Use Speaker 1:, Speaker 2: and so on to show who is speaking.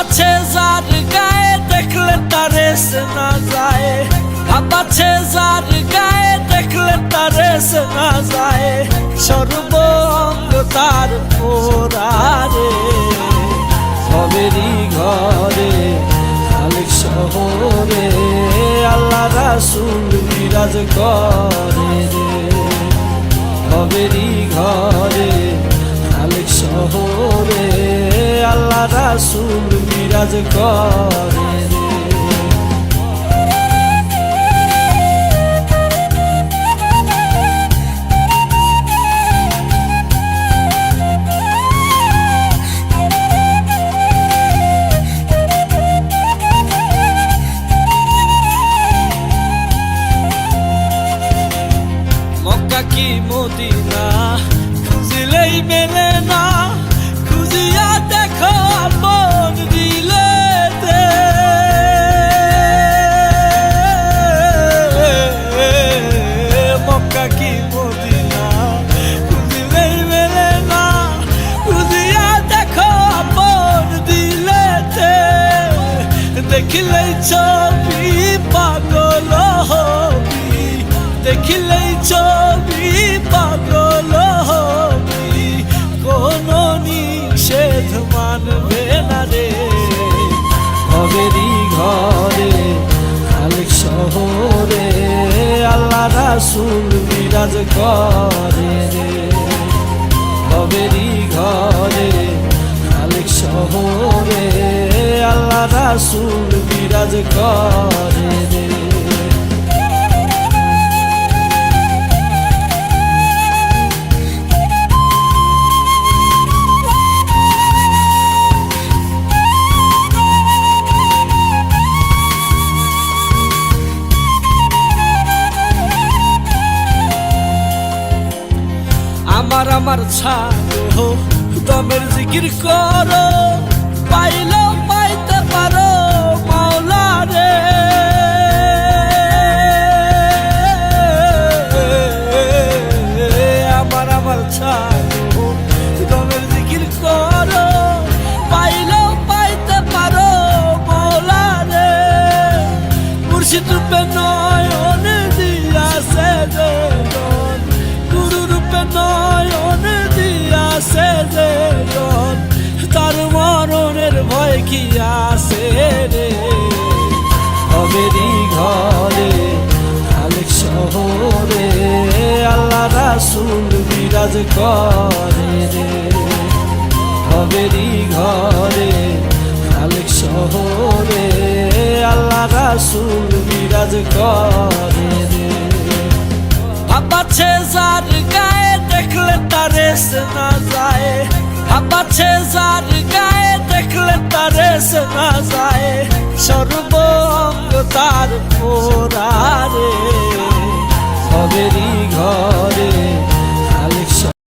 Speaker 1: ভাবাচ্ছে যার গায়ে দেখলে তারে না যায়। ভাবাচ্ছে যার গায়ে দেখলে তারে না যায়। সর্ব অঙ্গ তার পোড়ারে। সবেরই ঘরে, খালিক শহরে, আল্লাহ রাসুল বিরাজ করে রে। সবেরই ঘরে, খালিক শহরে আল্লাহ রাসুল বিরাজ করে রে মক্কা কি মদিনা খুঁজিলেই মেলে না দেখিলেই ছবি পাগল হবি। দেখিলেই ছবি পাগল হবি। কোন নিষেধ মানবে না রে। ঘরেরই ঘরে, খালিক শহরে, আল্লাহ রাসুল বিরাজ করে রে। ঘরেরই ঘরে, খালিক শহরে, আল্লাহ রাসুল বিরাজ করে আমার আমার ছাড়ো দমের জিকির করো। রূপে নয়ন দিয়াছে রে নয়ন। গুরু রূপে নয়ন দিয়াছে রে নয়ন। তার মরণের ভয় কি আছে রে হবেরি ঘরে খালেক শহরে, আল্লাহ রাসুল বিরাজ করে রে হবেরি ঘরে খালেক শহরে, আল্লাহ রাসুল কাজ করে রে ভাবাছে যার গায়ে দেখলে তারে সেনা যায়। ভাবাছে যার গায়ে দেখলে তারে সেনা যায়। সর্বঙ্গ তার পর